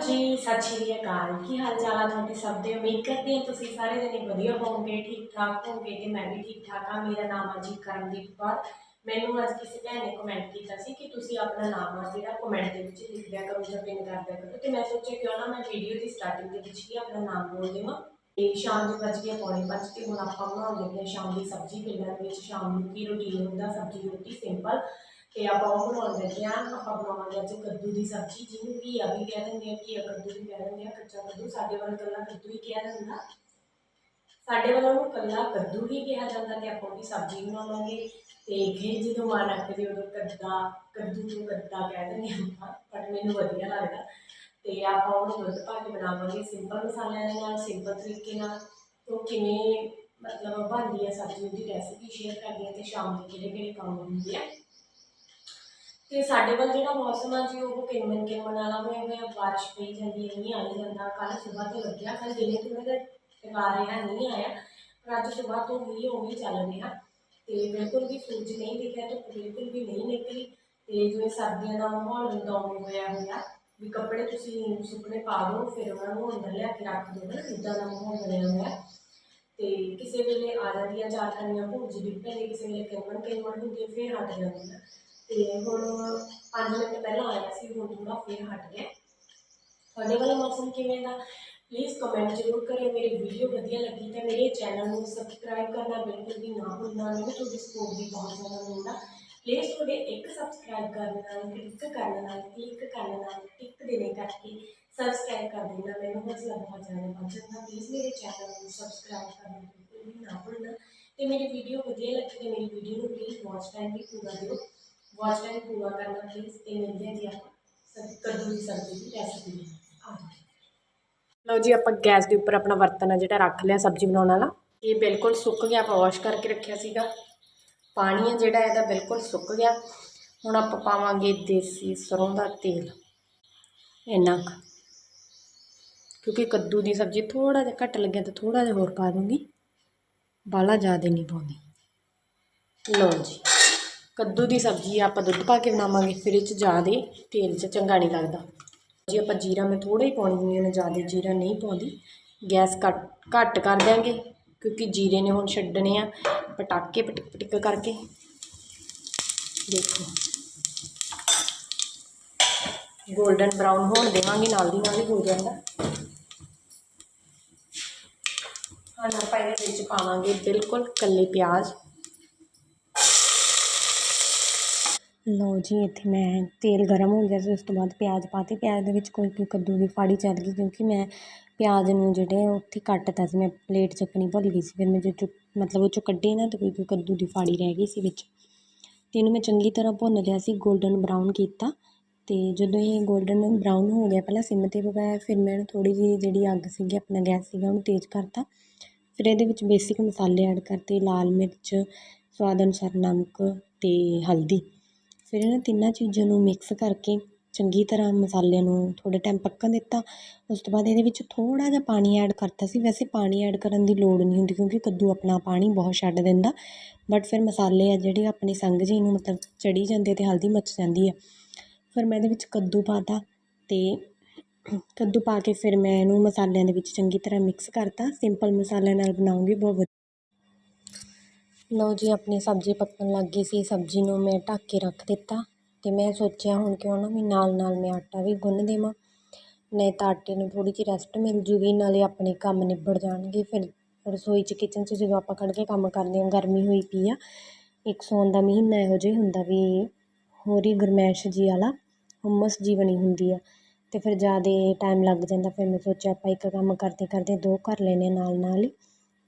ਜੀ, ਸਤਿ ਸ਼੍ਰੀ ਅਕਾਲ। ਕੀ ਹਾਲ ਚਾਲ ਆ ਤੁਹਾਡੇ ਸਭ ਦੇ? ਉਮੀਦ ਕਰਦੀ ਹਾਂ ਤੁਸੀਂ ਸਾਰੇ ਜਣੇ ਵਧੀਆ ਹੋਵੋਗੇ ਠੀਕ ਠਾਕ ਹੋਵੋਗੇ ਤੇ ਮੈਂ ਵੀ ਠੀਕ ਠਾਕ ਆ ਮੇਰਾ ਨਾਮ ਆ ਜੀ ਕਰਮਦੀਪ ਕੌਰ। ਮੈਨੂੰ ਅੱਜ ਕਿਸੇ ਭੈਣ ਨੇ ਕਮੈਂਟ ਕੀਤਾ ਸੀ ਕਿ ਤੁਸੀਂ ਆਪਣਾ ਨਾਮ ਆ ਜਿਹੜਾ ਕਮੈਂਟ ਦੇ ਵਿੱਚ ਲਿਖ ਦਿਆ ਕਰੋ ਜਾਂ ਪਿੰਨ ਕਰ ਦਿਆ ਕਰੋ। ਤੇ ਮੈਂ ਸੋਚਿਆ ਕਿਉਂ ਨਾ ਮੈਂ ਵੀਡੀਓ ਦੀ ਸਟਾਰਟਿੰਗ ਦੇ ਵਿੱਚ ਹੀ ਆਪਣਾ ਨਾਮ ਬੋਲ ਦੇਵਾਂ। ਤੇ ਸ਼ਾਮ ਦੇ ਵੱਜ ਗਏ, ਪੌਣੇ ਪੰਜ ਤੇ ਹੁਣ ਆਪਾਂ ਬਣਾਉਣ ਲੱਗੇ ਸ਼ਾਮ ਦੀ ਸਬਜ਼ੀ। ਪਿੰਡਾਂ ਦੇ ਵਿੱਚ ਸ਼ਾਮ ਨੂੰ ਕੀ ਰੋਟੀਨ ਹੁੰਦਾ, ਸਬਜ਼ੀ ਰੋਟੀ ਸਿੰਪਲ ਤੇ ਆਪਾਂ ਉਹ ਬਣਾਉਣ ਲੱਗੇ ਹਾਂ, ਆਪਾਂ ਬਣਾਵਾਂਗੇ ਅੱਜ ਕੱਦੂ ਦੀ ਸਬਜ਼ੀ, ਜਿਹਨੂੰ ਘੀਆ ਵੀ ਕਹਿ ਦਿੰਦੇ ਆ ਘੀਆ ਕੱਦੂ ਵੀ ਕਹਿ ਦਿੰਦੇ ਆ, ਕੱਚਾ ਕੱਦੂ, ਸਾਡੇ ਵੱਲ ਕੱਲਾ ਕੱਦੂ ਹੀ ਕਿਹਾ ਜਾਂਦਾ। ਸਾਡੇ ਵੱਲੋਂ ਉਹਨੂੰ ਕੱਲਾ ਕੱਦੂ ਹੀ ਕਿਹਾ ਜਾਂਦਾ ਤੇ ਆਪਾਂ ਉਹਦੀ ਸਬਜ਼ੀ ਬਣਾਵਾਂਗੇ। ਤੇ ਫਿਰ ਜਦੋਂ ਮਨ ਅੱਕਦੇ ਉਦੋਂ ਕੱਦਾ, ਕੱਦੂ ਨੂੰ ਕੱਦਾ ਕਹਿ ਦਿੰਦੇ ਆਪਾਂ ਪਰ ਮੈਨੂੰ ਵਧੀਆ ਲੱਗਦਾ। ਤੇ ਆਪਾਂ ਉਹਨੂੰ ਦੁੱਧ ਪਾ ਕੇ ਬਣਾਵਾਂਗੇ ਸਿੰਪਲ ਮਸਾਲਿਆਂ ਦੇ ਨਾਲ ਸਿੰਪਲ ਤਰੀਕੇ ਨਾਲ। ਉਹ ਕਿਵੇਂ ਮਤਲਬ ਬਣਦੀ ਹੈ ਸਬਜ਼ੀ, ਉਹਦੀ ਰੈਸਿਪੀ ਸ਼ੇਅਰ ਕਰਦੀ ਹਾਂ ਤੇ ਸ਼ਾਮ ਨੂੰ ਕਿਹੜੇ ਕਿਹੜੇ ਕੰਮ ਹੁੰਦੇ ਆ। ਤੇ ਸਾਡੇ ਵੱਲ ਜਿਹੜਾ ਮੌਸਮ ਆ ਜੀ, ਉਹ ਕਿੰਮਨ ਕਿੰਮਨ ਵਾਲਾ ਹੋਇਆ ਹੋਇਆ, ਬਾਰਿਸ਼ ਪਈ ਜਾਂਦੀ ਹੈ ਨਹੀਂ ਆਈ ਜਾਂਦਾ ਕੱਲ ਸਵੇਰ ਤੋਂ ਲੱਗਿਆ ਕੱਲ ਦਿਨੇ ਤੋਂ ਮੇਰਾ ਟਿਕਾ ਰਿਹਾ, ਨਹੀਂ ਆਇਆ, ਪਰ ਅੱਜ ਸਵੇਰ ਤੋਂ ਵੀ ਉਵੇਂ ਚੱਲ ਰਿਹਾ ਤੇ ਬਿਲਕੁਲ ਵੀ ਸੂਰਜ ਨਹੀਂ ਦਿਖਿਆ, ਧੁੱਪ ਬਿਲਕੁਲ ਵੀ ਨਹੀਂ ਨਿਕਲੀ ਤੇ ਜਿਵੇਂ ਸਰਦੀਆਂ ਦਾ ਮਾਹੌਲ ਹੁੰਦਾ, ਉਵੇਂ ਹੋਇਆ ਹੋਇਆ ਵੀ ਕੱਪੜੇ ਤੁਸੀਂ ਸੁੱਕਣੇ ਪਾ ਦਿਓ, ਫਿਰ ਉਹਨਾਂ ਨੂੰ ਅੰਦਰ ਲਿਆ ਕੇ ਰੱਖ ਦਿਓ ਨਾ ਇੱਦਾਂ ਦਾ ਮਾਹੌਲ ਬਣਿਆ ਹੋਇਆ। ਤੇ ਕਿਸੇ ਵੇਲੇ ਆ ਜਾਂਦੀਆਂ ਚਾਰ ਕੰਨੀਆਂ ਭੁੱਜ ਡਿੱਪੇ ਨੇ ਕਿਸੇ ਵੇਲੇ ਕਿੰਮਣ ਕਿੰਮਣ ਹੁੰਦੀ, ਫਿਰ ਹਟ ਜਾਂਦੀਆਂ। ਤੇ ਹੁਣ 5 ਮਿੰਟ ਪਹਿਲਾਂ ਆਇਆ ਸੀ, ਹੁਣ ਥੋੜਾ ਫੇਰ ਹਟ ਗਿਆ ਤੁਹਾਡੇ ਵਾਲਾ ਮੌਸਮ ਕਿਵੇਂ ਦਾ? ਪਲੀਜ਼ ਕਮੈਂਟ ਜ਼ਰੂਰ ਕਰਿਓ, ਮੇਰੀ ਵੀਡੀਓ ਵਧੀਆ ਲੱਗੀ ਤਾਂ ਮੇਰੇ ਚੈਨਲ ਨੂੰ ਸਬਸਕ੍ਰਾਈਬ ਕਰਨਾ ਬਿਲਕੁਲ ਵੀ ਨਾ ਭੁੱਲਣਾ, ਮੈਨੂੰ ਤੁਹਾਡੀ ਸਪੋਰਟ ਦੀ ਬਹੁਤ ਜ਼ਿਆਦਾ ਮਿਲਦਾ ਪਲੀਜ਼ ਤੁਹਾਡੇ ਇੱਕ ਸਬਸਕ੍ਰਾਈਬ ਕਰਨ ਨਾਲ ਕਲਿੱਕ ਕਰਨ ਨਾਲ ਕਲਿੱਕ ਕਰਨ ਨਾਲ ਟਿਕ ਦੇਣੇ ਕਰਕੇ ਸਬਸਕ੍ਰਾਈਬ ਕਰ ਦੇਣਾ, ਮੈਨੂੰ ਹੌਸਲਾ ਬਹੁਤ ਜ਼ਿਆਦਾ ਵੱਧ ਜਾਂਦਾ। ਪਲੀਜ਼ ਮੇਰੇ ਚੈਨਲ ਨੂੰ ਸਬਸਕ੍ਰਾਈਬ ਕਰਨਾ ਬਿਲਕੁਲ ਵੀ ਨਾ ਭੁੱਲਣਾ। ਤੇ ਮੇਰੀ ਵੀਡੀਓ ਵਧੀਆ ਲੱਗੀ ਤੇ ਮੇਰੀ ਵੀਡੀਓ ਨੂੰ ਪਲੀਜ਼ ਵਾਚ ਟਾਈਮ ਵੀ ਪੂਰਾ ਦਿਓ। ਟਾਈਮ ਪੂਰਾ ਕਰਨਾ ਪਲੀਜ਼ ਤੇ ਮਿਲਦੇ ਜੀ ਆਪਾਂ। ਕੱਦੂ ਦੀ ਸਬਜ਼ੀ ਦੀ ਰੈਸਿਪੀ ਆ ਲਓ ਜੀ ਆਪਾਂ ਗੈਸ ਦੇ ਉੱਪਰ ਆਪਣਾ ਬਰਤਨ ਆ ਜਿਹੜਾ ਰੱਖ ਲਿਆ ਸਬਜ਼ੀ ਬਣਾਉਣ ਵਾਲਾ। ਇਹ ਬਿਲਕੁਲ ਸੁੱਕ ਗਿਆ ਆਪਾਂ ਵਾਸ਼ ਕਰਕੇ ਰੱਖਿਆ ਸੀਗਾ। ਪਾਣੀ ਹੈ ਜਿਹੜਾ ਇਹਦਾ ਬਿਲਕੁਲ ਸੁੱਕ ਗਿਆ। ਹੁਣ ਆਪਾਂ ਪਾਵਾਂਗੇ ਦੇਸੀ ਸਰੋਂ ਦਾ ਤੇਲ। ਇੰਨਾ ਕੁ ਕਿਉਂਕਿ ਕੱਦੂ ਦੀ ਸਬਜ਼ੀ ਥੋੜਾ ਜਿਹਾ ਘੱਟ ਲੱਗਿਆ ਤਾਂ ਥੋੜਾ ਜਿਹਾ ਹੋਰ ਪਾ ਦੂੰਗੀ। ਬਾਲਾ ਜ਼ਿਆਦਾ ਨਹੀਂ ਪਾਉਂਦੀ। ਲਓ ਜੀ। ਕੱਦੂ ਦੀ ਸਬਜ਼ੀ ਆਪਾਂ ਦੁੱਧ ਪਾ ਕੇ ਬਣਾਵਾਂਗੇ, ਫਿਰ ਇਹ 'ਚ ਜ਼ਿਆਦਾ ਤੇਲ 'ਚ ਚੰਗਾ ਨਹੀਂ ਲੱਗਦਾ। ਜੀ ਆਪਾਂ ਜੀਰਾ ਮੈਂ ਥੋੜਾ ਹੀ ਪਾਉਣੀ ਹੁੰਦੀ ਉਹਨੇ ਜ਼ਿਆਦਾ ਜੀਰਾ ਨਹੀਂ ਪਾਉਂਦੀ। ਗੈਸ ਘੱਟ ਘੱਟ ਕਰ ਦਿਆਂਗੇ, ਕਿਉਂਕਿ ਜੀਰੇ ਨੇ ਹੁਣ ਛੱਡਣੇ ਆ, ਪਟਾਕੇ ਪਟਿਕ ਪਟਿਕ ਕਰਕੇ। ਦੇਖੋ। ਗੋਲਡਨ ਬਰਾਊਨ ਹੋਣ ਦੇਵਾਂਗੇ, ਨਾਲ ਦੀ ਨਾਲ ਹੀ ਹੋ ਜਾਂਦਾ। ਹੁਣ ਆਪਾਂ ਇਹਦੇ ਵਿੱਚ ਪਾਵਾਂਗੇ ਬਿਲਕੁਲ ਕੱਲੇ ਪਿਆਜ਼। ਲਓ ਜੀ, ਇੱਥੇ ਮੈਂ ਤੇਲ ਗਰਮ ਹੋ ਗਿਆ ਸੀ, ਉਸ ਤੋਂ ਬਾਅਦ ਪਿਆਜ਼ ਪਾਤੇ ਪਿਆਜ਼ ਦੇ ਵਿੱਚ ਕੋਈ ਕੋਈ ਕੱਦੂ ਦੀ ਫਾੜੀ ਚੱਲ ਗਈ, ਕਿਉਂਕਿ ਮੈਂ ਪਿਆਜ਼ ਨੂੰ ਜਿਹੜੇ ਆ, ਉੱਥੇ ਕੱਟਤਾ ਸੀ, ਮੈਂ ਪਲੇਟ ਚੱਕਣੀ ਭੁੱਲ ਗਈ ਸੀ, ਫਿਰ ਮੈਂ ਜੋ ਚੁ ਮਤਲਬ ਉਹ ਚੋਂ ਕੱਢੇ ਨਾ, ਤਾਂ ਕੋਈ ਕੋਈ ਕੱਦੂ ਦੀ ਫਾੜੀ ਰਹਿ ਗਈ ਸੀ ਵਿੱਚ। ਅਤੇ ਇਹਨੂੰ ਮੈਂ ਚੰਗੀ ਤਰ੍ਹਾਂ ਭੁੰਨ ਲਿਆ ਸੀ 골ਡਨ ਬਰਾਊਨ ਕੀਤਾ। ਅਤੇ ਜਦੋਂ ਇਹ 골ਡਨ ਬਰਾਊਨ ਹੋ ਗਿਆ, ਪਹਿਲਾਂ ਸਿਮ 'ਤੇ ਪਕਾਇਆ ਫਿਰ ਮੈਂ ਥੋੜ੍ਹੀ ਜਿਹੀ ਜਿਹੜੀ ਅੱਗ ਸੀਗੀ, ਆਪਣਾ ਗੈਸ ਸੀਗਾ, ਉਹਨੂੰ ਤੇਜ਼ ਕਰਤਾ। ਫਿਰ ਇਹਦੇ ਵਿੱਚ ਬੇਸਿਕ ਮਸਾਲੇ ਐਡ ਕਰਤੇ, ਲਾਲ ਮਿਰਚ, ਸਵਾਦ ਅਨੁਸਾਰ ਨਮਕ ਅਤੇ ਹਲਦੀ। ਫਿਰ ਇਹਨਾਂ ਤਿੰਨਾਂ ਚੀਜ਼ਾਂ ਨੂੰ ਮਿਕਸ ਕਰਕੇ ਚੰਗੀ ਤਰ੍ਹਾਂ ਮਸਾਲੇ ਨੂੰ ਥੋੜ੍ਹੇ ਟਾਈਮ ਪੱਕਣ ਦਿੱਤਾ। ਉਸ ਤੋਂ ਬਾਅਦ ਇਹਦੇ ਵਿੱਚ ਥੋੜ੍ਹਾ ਜਿਹਾ ਪਾਣੀ ਐਡ ਕਰਤਾ ਸੀ। ਵੈਸੇ ਪਾਣੀ ਐਡ ਕਰਨ ਦੀ ਲੋੜ ਨਹੀਂ ਹੁੰਦੀ ਕਿਉਂਕਿ ਕੱਦੂ ਆਪਣਾ ਪਾਣੀ ਬਹੁਤ ਛੱਡ ਦਿੰਦਾ। ਬਟ ਫਿਰ ਮਸਾਲੇ ਆ ਜਿਹੜੇ ਆਪਣੇ ਸੰਗ ਜੀ ਨੂੰ ਮਤਲਬ ਚੜੀ ਜਾਂਦੇ ਅਤੇ ਹਲਦੀ ਮੱਚ ਜਾਂਦੀ ਆ। ਫਿਰ ਮੈਂ ਇਹਦੇ ਵਿੱਚ ਕੱਦੂ ਪਾਤਾ ਅਤੇ ਕੱਦੂ ਪਾ ਕੇ ਫਿਰ ਮੈਂ ਇਹਨੂੰ ਮਸਾਲਿਆਂ ਦੇ ਵਿੱਚ ਚੰਗੀ ਤਰ੍ਹਾਂ ਮਿਕਸ ਕਰਤਾ। ਸਿੰਪਲ ਮਸਾਲਿਆਂ ਨਾਲ ਬਣਾਉਂਗੀ, ਬਹੁਤ ਵਧੀਆ ਲਓ ਜੀ, ਆਪਣੀ ਸਬਜ਼ੀ ਪੱਕਣ ਲੱਗ ਗਈ ਸੀ। ਸਬਜ਼ੀ ਨੂੰ ਮੈਂ ਢੱਕ ਕੇ ਰੱਖ ਦਿੱਤਾ ਅਤੇ ਮੈਂ ਸੋਚਿਆ ਹੁਣ ਕਿਉਂ ਨਾ ਵੀ ਨਾਲ ਨਾਲ ਮੈਂ ਆਟਾ ਵੀ ਗੁੰਨ ਦੇਵਾਂ। ਨਹੀਂ ਤਾਂ ਆਟੇ ਨੂੰ ਥੋੜ੍ਹੀ ਜਿਹੀ ਰੈਸਟ ਮਿਲ ਜੂਗੀ, ਨਾਲੇ ਆਪਣੇ ਕੰਮ ਨਿਬੜ ਜਾਣਗੇ। ਫਿਰ ਰਸੋਈ 'ਚ ਕਿਚਨ 'ਚ ਜਦੋਂ ਆਪਾਂ ਖੜ੍ਹ ਕੇ ਕੰਮ ਕਰਦੇ ਹਾਂ, ਗਰਮੀ ਹੋਈ ਪਈ ਆ, ਇੱਕ ਸੌਣ ਦਾ ਮਹੀਨਾ ਇਹੋ ਜਿਹਾ ਹੁੰਦਾ ਵੀ ਹੋਰ ਹੀ ਗਰਮੈਸ਼ ਜੀ ਵਾਲਾ ਹੁਮਸ ਜੀ ਬਣੀ ਹੁੰਦੀ ਆ। ਅਤੇ ਫਿਰ ਜ਼ਿਆਦਾ ਟਾਈਮ ਲੱਗ ਜਾਂਦਾ। ਫਿਰ ਮੈਂ ਸੋਚਿਆ ਆਪਾਂ ਇੱਕ ਕੰਮ ਕਰਦੇ ਕਰਦੇ ਦੋ ਕਰ ਲੈਂਦੇ ਨਾਲ ਨਾਲ ਹੀ।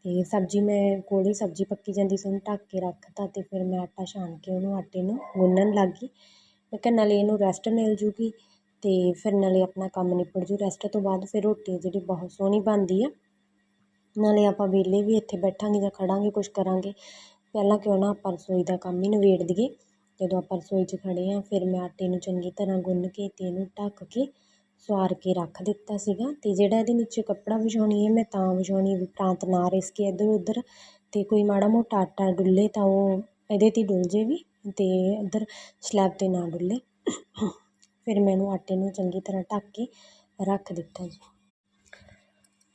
ਅਤੇ ਸਬਜ਼ੀ ਮੈਂ ਕੋਲੀ ਸਬਜ਼ੀ ਪੱਕੀ ਜਾਂਦੀ ਸੀ, ਉਹਨੂੰ ਢੱਕ ਕੇ ਰੱਖ ਤਾ ਅਤੇ ਫਿਰ ਮੈਂ ਆਟਾ ਛਾਣ ਕੇ ਉਹਨੂੰ ਆਟੇ ਨੂੰ ਗੁੰਨਣ ਲੱਗ ਗਈ। ਮੈਂ ਕਿਹਾ ਨਾਲੇ ਇਹਨੂੰ ਰੈਸਟ ਮਿਲ ਜੂਗੀ ਅਤੇ ਫਿਰ ਨਾਲੇ ਆਪਣਾ ਕੰਮ ਨਿਬੜ ਜੂ। ਰੈਸਟ ਤੋਂ ਬਾਅਦ ਫਿਰ ਰੋਟੀ ਜਿਹੜੀ ਬਹੁਤ ਸੋਹਣੀ ਬਣਦੀ ਆ, ਨਾਲੇ ਆਪਾਂ ਵਿਹਲੇ ਵੀ ਇੱਥੇ ਬੈਠਾਂਗੇ ਜਾਂ ਖੜਾਂਗੇ, ਕੁਛ ਕਰਾਂਗੇ। ਪਹਿਲਾਂ ਕਿਉਂ ਨਾ ਆਪਾਂ ਰਸੋਈ ਦਾ ਕੰਮ ਹੀ ਨਿਬੇੜ ਦਈਏ। ਜਦੋਂ ਆਪਾਂ ਰਸੋਈ 'ਚ ਖੜ੍ਹੇ ਹਾਂ ਫਿਰ ਮੈਂ ਆਟੇ ਨੂੰ ਚੰਗੀ ਤਰ੍ਹਾਂ ਗੁੰਨ ਕੇ ਅਤੇ ਇਹਨੂੰ ਢੱਕ ਕੇ ਸਵਾਰ ਕੇ ਰੱਖ ਦਿੱਤਾ ਸੀਗਾ ਅਤੇ ਜਿਹੜਾ ਇਹਦੇ ਨੀਚੇ ਕੱਪੜਾ ਵਿਛਾਉਣੀ ਹੈ, ਮੈਂ ਤਾਂ ਵਿਛਾਉਣੀ ਵੀ ਪ੍ਰਾਂਤ ਨਾ ਰਿਸਕੇ ਇੱਧਰ ਉੱਧਰ ਅਤੇ ਕੋਈ ਮਾੜਾ ਮੋਟਾ ਆਟਾ ਡੁੱਲੇ ਤਾਂ ਉਹ ਇਹਦੇ 'ਤੇ ਡੁੱਲ ਜੇ ਵੀ ਅਤੇ ਇੱਧਰ ਸਲੈਬ 'ਤੇ ਨਾ ਡੁੱਲੇ। ਫਿਰ ਮੈਂ ਇਹਨੂੰ ਆਟੇ ਨੂੰ ਚੰਗੀ ਤਰ੍ਹਾਂ ਢੱਕ ਕੇ ਰੱਖ ਦਿੱਤਾ ਜੀ।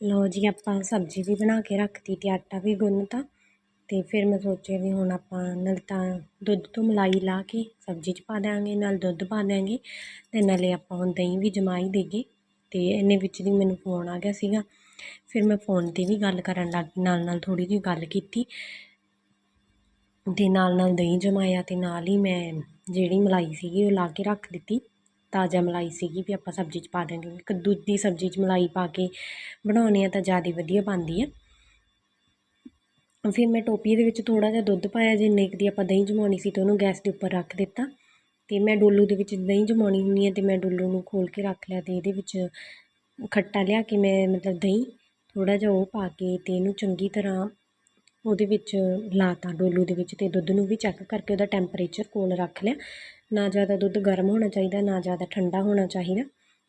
ਲਓ ਜੀ, ਆਪਾਂ ਸਬਜ਼ੀ ਵੀ ਬਣਾ ਕੇ ਰੱਖਤੀ ਅਤੇ ਆਟਾ ਵੀ ਗੁੰਨਤਾ। ਅਤੇ ਫਿਰ ਮੈਂ ਸੋਚਿਆ ਵੀ ਹੁਣ ਆਪਾਂ ਨਾਲ ਤਾਂ ਦੁੱਧ ਤੋਂ ਮਲਾਈ ਲਾ ਕੇ ਸਬਜ਼ੀ 'ਚ ਪਾ ਦਿਆਂਗੇ, ਨਾਲ ਦੁੱਧ ਪਾ ਦਿਆਂਗੇ ਅਤੇ ਨਾਲੇ ਆਪਾਂ ਹੁਣ ਦਹੀਂ ਵੀ ਜਮਾ ਹੀ ਦੇਗੇ ਅਤੇ ਇੰਨੇ ਵਿੱਚ ਦੀ ਮੈਨੂੰ ਫੋਨ ਆ ਗਿਆ ਸੀਗਾ। ਫਿਰ ਮੈਂ ਫੋਨ 'ਤੇ ਵੀ ਗੱਲ ਕਰਨ ਲੱਗ ਗਈ, ਨਾਲ ਨਾਲ ਥੋੜ੍ਹੀ ਜਿਹੀ ਗੱਲ ਕੀਤੀ ਅਤੇ ਨਾਲ ਨਾਲ ਦਹੀਂ ਜਮਾਇਆ ਅਤੇ ਨਾਲ ਹੀ ਮੈਂ ਜਿਹੜੀ ਮਲਾਈ ਸੀਗੀ ਉਹ ਲਾ ਕੇ ਰੱਖ ਦਿੱਤੀ, ਤਾਜ਼ਾ ਮਲਾਈ ਸੀਗੀ ਵੀ ਆਪਾਂ ਸਬਜ਼ੀ 'ਚ ਪਾ ਦਿਆਂਗੇ, ਕਿਉਂਕਿ ਕੱਦੂ ਦੀ ਸਬਜ਼ੀ 'ਚ ਮਲਾਈ ਪਾ ਕੇ ਬਣਾਉਂਦੇ ਆ ਤਾਂ ਜ਼ਿਆਦਾ ਵਧੀਆ ਬਣਦੀ ਆ। ਫਿਰ ਮੈਂ ਟੋਪੀਏ ਦੇ ਵਿੱਚ ਥੋੜ੍ਹਾ ਜਿਹਾ ਦੁੱਧ ਪਾਇਆ, ਜਿੰਨੇ ਕੁ ਦੀ ਆਪਾਂ ਦਹੀਂ ਜਮਾਉਣੀ ਸੀ ਤੇ ਉਹਨੂੰ ਗੈਸ ਦੇ ਉੱਪਰ ਰੱਖ ਦਿੱਤਾ। ਅਤੇ ਮੈਂ ਡੋਲੂ ਦੇ ਵਿੱਚ ਦਹੀਂ ਜਮਾਉਣੀ ਹੁੰਦੀ ਹੈ ਅਤੇ ਮੈਂ ਡੋਲੂ ਨੂੰ ਖੋਲ੍ਹ ਕੇ ਰੱਖ ਲਿਆ ਅਤੇ ਇਹਦੇ ਵਿੱਚ ਖੱਟਾ ਲਿਆ ਕੇ ਮੈਂ ਮਤਲਬ ਦਹੀਂ ਥੋੜ੍ਹਾ ਜਿਹਾ ਉਹ ਪਾ ਕੇ ਅਤੇ ਇਹਨੂੰ ਚੰਗੀ ਤਰ੍ਹਾਂ ਉਹਦੇ ਵਿੱਚ ਲਾਤਾ ਡੋਲੂ ਦੇ ਵਿੱਚ ਅਤੇ ਦੁੱਧ ਨੂੰ ਵੀ ਚੈੱਕ ਕਰਕੇ ਉਹਦਾ ਟੈਂਪਰੇਚਰ ਕੋਲ ਰੱਖ ਲਿਆ। ਨਾ ਜ਼ਿਆਦਾ ਦੁੱਧ ਗਰਮ ਹੋਣਾ ਚਾਹੀਦਾ, ਨਾ ਜ਼ਿਆਦਾ ਠੰਡਾ ਹੋਣਾ ਚਾਹੀਦਾ।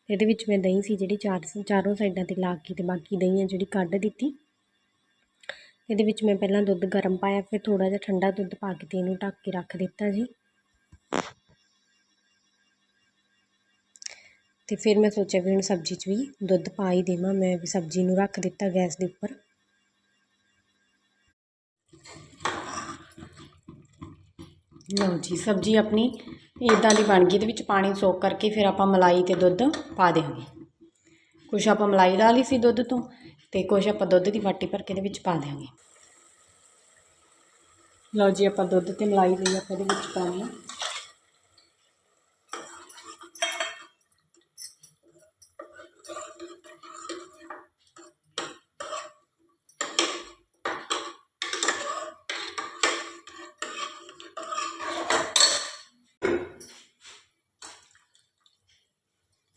ਇਹਦੇ ਵਿੱਚ ਮੈਂ ਦਹੀਂ ਸੀ ਜਿਹੜੀ ਚਾਰ, ਚਾਰੋਂ ਸਾਈਡਾਂ ਤੇ ਲਾ ਕੇ ਅਤੇ ਬਾਕੀ ਦਹੀਂ ਆ ਜਿਹੜੀ ਕੱਢ ਦਿੱਤੀ। ਇਹਦੇ ਵਿੱਚ ਮੈਂ ਪਹਿਲਾਂ ਦੁੱਧ ਗਰਮ ਪਾਇਆ, ਫਿਰ ਥੋੜ੍ਹਾ ਜਿਹਾ ਠੰਡਾ ਦੁੱਧ ਪਾ ਕੇ ਤੇ ਇਹਨੂੰ ਢੱਕ ਕੇ ਰੱਖ ਦਿੱਤਾ ਜੀ। ਤੇ ਫਿਰ ਮੈਂ ਸੋਚਿਆ ਵੀ ਹੁਣ ਸਬਜ਼ੀ 'ਚ ਵੀ ਦੁੱਧ ਪਾ ਹੀ ਦੇਵਾਂ, ਮੈਂ ਵੀ ਸਬਜ਼ੀ ਨੂੰ ਰੱਖ ਦਿੱਤਾ ਗੈਸ ਦੇ ਉੱਪਰ। ਲਓ ਜੀ, ਸਬਜ਼ੀ ਆਪਣੀ ਇਦਾਂ ਦੀ ਬਣ ਗਈ, ਇਹਦੇ ਵਿੱਚ ਪਾਣੀ ਸੋਕ ਕਰਕੇ ਫਿਰ ਆਪਾਂ ਮਲਾਈ ਤੇ ਦੁੱਧ ਪਾ ਦੇਵਾਂਗੇ ਕੁਛ ਆਪਾਂ ਮਲਾਈ ਲਾ ਲਈ ਸੀ ਦੁੱਧ ਤੋਂ ਤੇ ਕੁਛ ਆਪਾਂ ਦੁੱਧ ਦੀ ਵਾਟੀ ਭਰ ਕੇ ਇਹਦੇ ਵਿੱਚ ਪਾ ਦੇਵਾਂਗੇ ਲਓ ਜੀ, ਆਪਾਂ ਦੁੱਧ ਤੇ ਮਲਾਈ ਲਈ ਆਪਾਂ ਇਹਦੇ ਵਿੱਚ ਪਾਉਣੀ ਆ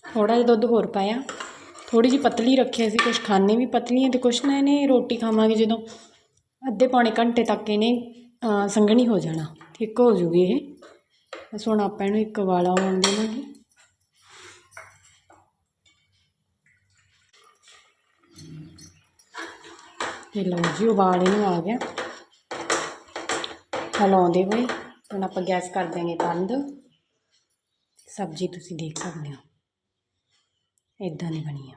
ਥੋੜਾ ਜਿਹਾ ਦੁੱਧ ਹੋਰ ਪਾਇਆ। ਥੋੜ੍ਹੀ ਜਿਹੀ ਪਤਲੀ ਰੱਖੀ ਸੀ, ਕੁਛ ਖਾਣੇ ਵੀ ਪਤਲੀ ਹੈ ਅਤੇ ਕੁਛ ਨਾ, ਇਹਨੇ ਰੋਟੀ ਖਾਵਾਂਗੇ ਜਦੋਂ ਅੱਧੇ ਪੌਣੇ ਘੰਟੇ ਤੱਕ ਇਹਨੇ ਸੰਘਣੀ ਹੋ ਜਾਣਾ, ਠੀਕ ਹੋ ਜੂਗੀ ਇਹ। ਬਸ ਹੁਣ ਆਪਾਂ ਇਹਨੂੰ ਇੱਕ ਵਾਲਾ ਆਉਣ ਦੇਵਾਂਗੇ। ਤੇ ਲਓ ਜੀ, ਉਬਾਲ ਇਹਨੂੰ ਆ ਗਿਆ। ਹਲਾਉਂਦੇ ਹੋਏ, ਹੁਣ ਆਪਾਂ ਗੈਸ ਕਰ ਦਿਆਂਗੇ ਬੰਦ। ਸਬਜ਼ੀ ਤੁਸੀਂ ਦੇਖ ਸਕਦੇ ਹੋ। ਇਦਾਂ ਦੀ ਬਣੀ ਆ।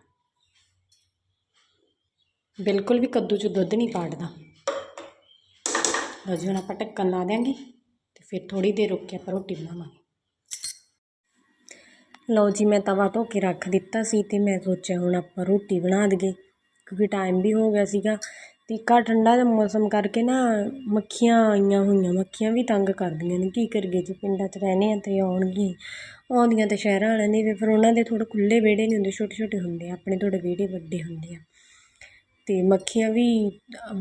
ਬਿਲਕੁਲ ਵੀ ਕੱਦੂ 'ਚ ਦੁੱਧ ਨਹੀਂ ਪਾੜਦਾ। ਲਓ ਜੀ, ਹੁਣ ਆਪਾਂ ਢੱਕਣ ਲਾ ਦਿਆਂਗੇ ਤੇ ਫਿਰ ਥੋੜੀ ਦੇਰ ਰੁਕ ਕੇ ਆਪਾਂ ਰੋਟੀ ਬਣਾਵਾਂਗੇ। ਲਓ ਜੀ, ਮੈਂ ਤਵਾ ਧੋ ਕੇ ਰੱਖ ਦਿੱਤਾ ਸੀ ਤੇ ਮੈਂ ਸੋਚਿਆ ਹੁਣ ਆਪਾਂ ਰੋਟੀ ਬਣਾ ਦਈਏ, ਕਿਉਂਕਿ ਟਾਈਮ ਵੀ ਹੋ ਗਿਆ ਸੀਗਾ। ਤੇ ਠੰਡਾ ਦਾ ਮੌਸਮ ਕਰਕੇ ਨਾ ਮੱਖੀਆਂ ਆਈਆਂ ਹੋਈਆਂ, ਮੱਖੀਆਂ ਵੀ ਤੰਗ ਕਰਦੀਆਂ ਨੇ। ਕੀ ਕਰੀਏ ਜੀ, ਪਿੰਡਾਂ 'ਚ ਰਹਿੰਦੇ ਹਾਂ ਅਤੇ ਆਉਣਗੀਆਂ ਆਉਂਦੀਆਂ ਤਾਂ ਸ਼ਹਿਰਾਂ ਵਾਲਿਆਂ ਦੇ ਵੀ ਫਿਰ ਉਹਨਾਂ ਦੇ ਥੋੜ੍ਹੇ ਖੁੱਲ੍ਹੇ ਵਿਹੜੇ ਨਹੀਂ ਹੁੰਦੇ ਛੋਟੇ ਛੋਟੇ ਹੁੰਦੇ ਆ, ਆਪਣੇ ਥੋੜ੍ਹੇ ਵਿਹੜੇ ਵੱਡੇ ਹੁੰਦੇ ਆ। ਅਤੇ ਮੱਖੀਆਂ ਵੀ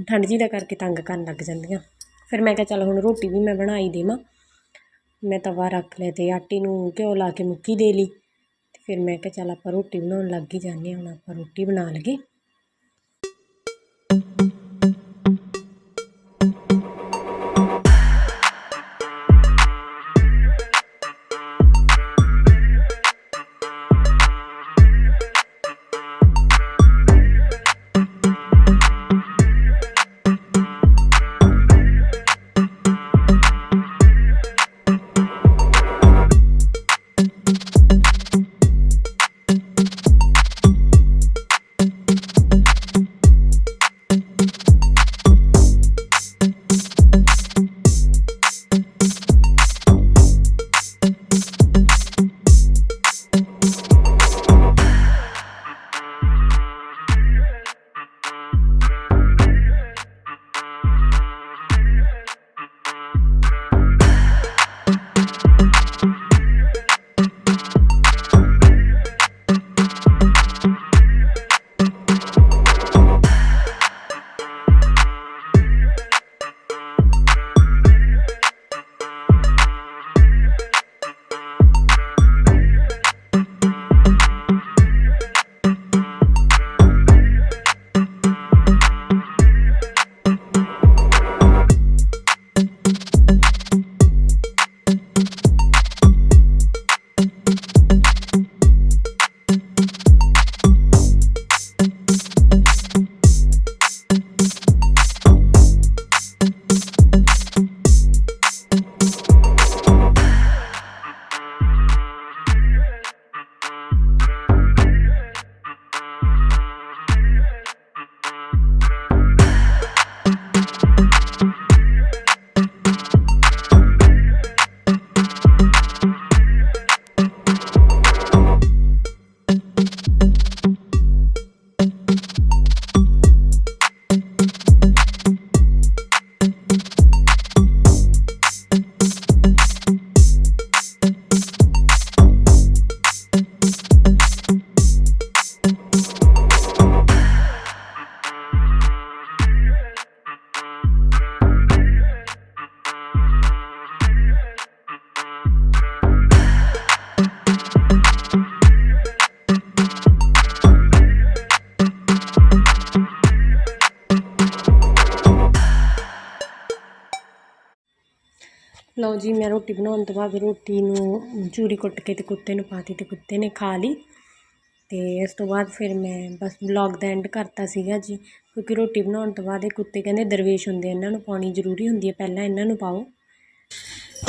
ਠੰਡ ਜਿਹੀ ਦਾ ਕਰਕੇ ਤੰਗ ਕਰਨ ਲੱਗ ਜਾਂਦੀਆਂ। ਫਿਰ ਮੈਂ ਕਿਹਾ, ਚੱਲ ਹੁਣ ਰੋਟੀ ਵੀ ਮੈਂ ਬਣਾ ਹੀ ਦੇਵਾਂ। ਮੈਂ ਤਵਾ ਰੱਖ ਲਿਆ ਅਤੇ ਆਟੇ ਨੂੰ ਘਿਓ ਲਾ ਕੇ ਮੁੱਕੀ ਦੇ ਲਈ। ਅਤੇ ਫਿਰ ਮੈਂ ਕਿਹਾ, ਚੱਲ ਆਪਾਂ ਰੋਟੀ ਬਣਾਉਣ ਲੱਗ ਹੀ ਜਾਂਦੇ ਹਾਂ, ਹੁਣ ਆਪਾਂ ਰੋਟੀ ਬਣਾ ਲਈਏ। ਜੀ, ਮੈਂ ਰੋਟੀ ਬਣਾਉਣ ਤੋਂ ਬਾਅਦ ਰੋਟੀ ਨੂੰ ਚੂਰੀ ਕੁੱਟ ਕੇ ਤੇ ਕੁੱਤੇ ਨੂੰ ਪਾਤੀ ਤੇ ਕੁੱਤੇ ਨੇ ਖਾ ਲਈ। ਤੇ ਇਸ ਤੋਂ ਬਾਅਦ ਫਿਰ ਮੈਂ ਬਸ ਵਲੌਗ ਦਾ ਐਂਡ ਕਰਤਾ ਸੀਗਾ ਜੀ, ਕਿਉਂਕਿ ਰੋਟੀ ਬਣਾਉਣ ਤੋਂ ਬਾਅਦ ਇਹ ਕੁੱਤੇ ਕਹਿੰਦੇ ਦਰਵੇਸ਼ ਹੁੰਦੇ ਇਹਨਾਂ ਨੂੰ ਪਾਉਣੀ ਜ਼ਰੂਰੀ ਹੁੰਦੀ ਹੈ, ਪਹਿਲਾਂ ਇਹਨਾਂ ਨੂੰ ਪਾਓ।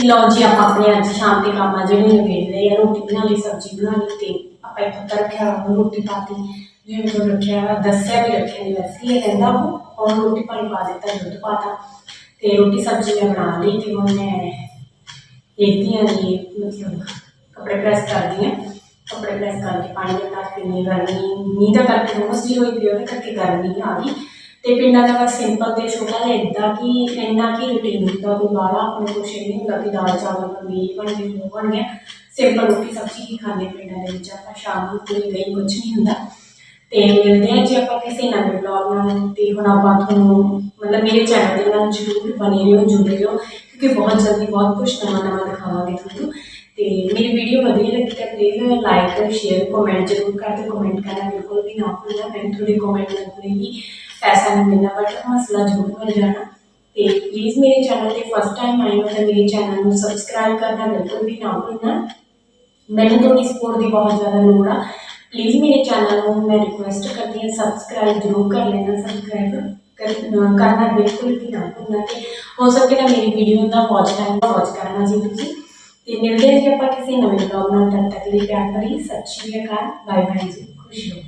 ਲਓ ਜੀ, ਆਪਾਂ ਆਪਣੇ ਅੱਜ ਸ਼ਾਮ ਦੇ ਕੰਮ ਆ ਜਿਹੜੇ ਨਿਬੇੜ ਲਏ ਆ, ਰੋਟੀ ਬਣਾ ਲਈ, ਸਬਜ਼ੀ ਬਣਾ ਲਈ ਤੇ ਆਪਾਂ ਇੱਕ ਉੱਤਰ ਰੱਖਿਆ ਰੋਟੀ ਪਾਤੀ। ਜਿਵੇਂ ਮੈਂ ਰੱਖਿਆ, ਦੱਸਿਆ ਵੀ ਰੱਖਿਆ ਨਹੀਂ ਵੈਸੇ ਇਹ ਕਹਿੰਦਾ ਉਹ ਔਰ ਰੋਟੀ ਪਾਣੀ ਪਾ ਦਿੱਤਾ, ਦੁੱਧ ਪਾਤਾ ਤੇ ਰੋਟੀ ਸਬਜ਼ੀ ਮੈਂ ਬਣਾ ਲਈ ਤੇ ਹੁਣ ਮੈਂ ਦੇਖਦੀ ਹਾਂ ਜੀ, ਮਤਲਬ ਕੱਪੜੇ ਪ੍ਰੈਸ ਕਰਦੀ ਹਾਂ। ਕੱਪੜੇ ਪ੍ਰੈਸ ਕਰਕੇ ਪਾਣੀ ਦੇ ਤੱਕ ਕਿੰਨੀ ਗਰਮੀ, ਮੀਂਹ ਦਾ ਕਰਕੇ ਹੁਮਸ ਹੋਈ ਪਈ ਉਹਦੇ ਕਰਕੇ ਗਰਮੀ ਆ ਗਈ। ਤੇ ਪਿੰਡਾਂ ਦਾ ਬਸ ਸਿੰਪਲ ਤੇ ਛੋਟਾ ਜਿਹਾ ਇੱਦਾਂ ਕਿ ਇੰਨਾ ਕੀ ਰੁਟੀਨ ਹੁੰਦਾ ਕੋਈ ਬਾਹਲਾ ਆਪਣੇ ਕੁਛ ਇਹ ਨਹੀਂ ਹੁੰਦਾ ਕਿ ਦਾਲ, ਚਾਵਲ ਬਣ ਗਈ ਬਣ ਗਈ ਉਹ ਬਣ ਗਿਆ। ਸਿੰਪਲ ਰੋਟੀ ਸਬਜ਼ੀ ਹੀ ਖਾਂਦੇ ਪਿੰਡਾਂ ਦੇ ਵਿੱਚ ਆਪਾਂ, ਸ਼ਾਮ ਨੂੰ ਕੋਈ ਨਹੀਂ ਕੁਝ ਨਹੀਂ ਹੁੰਦਾ। ਤੇ ਮਿਲਦੇ ਹਾਂ ਜੇ ਆਪਾਂ ਕਿਸੇ ਨਵੇਂ ਬਲੌਗ ਨਾਲ। ਤੇ ਹੁਣ ਆਪਾਂ ਤੁਹਾਨੂੰ, ਮਤਲਬ ਮੇਰੇ ਚੈਨਲ ਦੇ ਨਾਲ ਜ਼ਰੂਰ ਬਣੇ ਰਹੋ, ਜੁੜੇ ਰਹੋ। ਕਿਉਂਕਿ ਬਹੁਤ ਜਲਦੀ ਬਹੁਤ ਕੁਝ ਨਵਾਂ ਨਵਾਂ ਦਿਖਾਵਾਂਗੇ ਤੁਹਾਨੂੰ। ਤੇ ਮੇਰੀ ਵੀਡੀਓ ਵਧੀਆ ਲੱਗੀ ਤਾਂ ਪਲੀਜ਼ ਲਾਈਕ ਸ਼ੇਅਰ ਕਮੈਂਟ ਜ਼ਰੂਰ ਕਰ ਦਿਓ ਕਮੈਂਟ ਕਰਨਾ ਬਿਲਕੁਲ ਵੀ ਨਾ ਭੁੱਲਣਾ। ਮੈਨੂੰ ਤੁਹਾਡੀ ਕਮੈਂਟ ਨਾਲ ਕੋਈ ਪੈਸਾ ਨਹੀਂ ਮਿਲਣਾ ਬਟ ਹੌਸਲਾ ਜ਼ਰੂਰ ਹੋ ਜਾਣਾ। ਤੇ ਪਲੀਜ਼ ਮੇਰੇ ਚੈਨਲ ਤੇ ਫਸਟ ਟਾਈਮ ਆਏ ਹੋ ਤਾਂ ਮੇਰੇ ਚੈਨਲ ਨੂੰ ਸਬਸਕ੍ਰਾਈਬ ਕਰਨਾ ਬਿਲਕੁਲ ਵੀ ਨਾ ਭੁੱਲਣਾ। ਮੈਨੂੰ ਤੁਹਾਡੀ ਸਪੋਰਟ ਦੀ ਬਹੁਤ ਜ਼ਿਆਦਾ ਲੋੜ ਆ। ਪਲੀਜ਼ ਮੇਰੇ ਚੈਨਲ ਨੂੰ ਮੈਂ ਰਿਕੁਐਸਟ ਕਰਦੀ ਹਾਂ ਸਬਸਕ੍ਰਾਈਬ ਜ਼ਰੂਰ ਕਰ ਲੈਣਾ ਸਬਸਕ੍ਰਾਈਬ ਕਰ ਅਹ ਕਰਨਾ ਬਿਲਕੁਲ ਵੀ ਨਾ ਭੁੱਲਣਾ ਤੇ ਹੋ ਸਕੇ ਤਾਂ ਮੇਰੀ ਵੀਡੀਓ ਦਾ ਵਾਚ ਟਾਈਮ ਵਾਚ ਕਰਨਾ ਜੀ ਤੁਸੀਂ। ਤੇ ਮਿਲਦੇ ਹਾਂ ਜੀ ਆਪਾਂ ਕਿਸੇ ਨਵੇਂ ਬਲੌਗ ਨਾਲ, ਤਦ ਤੱਕ ਲਈ ਪਿਆਰ ਭਰੀ, ਸਤਿ ਸ਼੍ਰੀ ਅਕਾਲ ਬਾਏ ਬਾਏ ਜੀ, ਖੁਸ਼ ਰਹੋ।